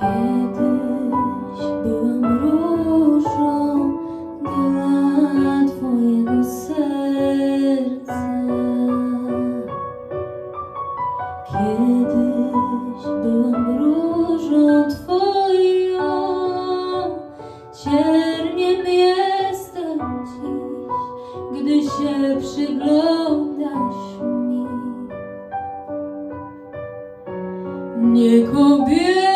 Kiedyś byłam różą twoją, cierniem jestem dziś, gdy się przyglądasz mi. Nie kobieta.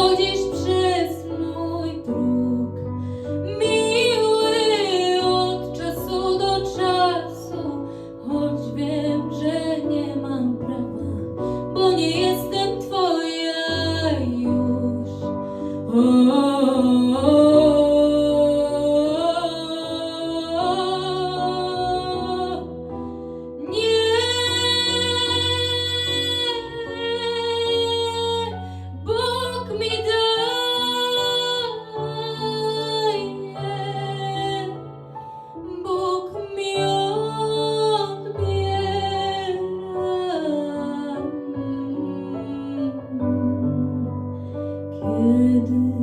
Oh. Hallelujah.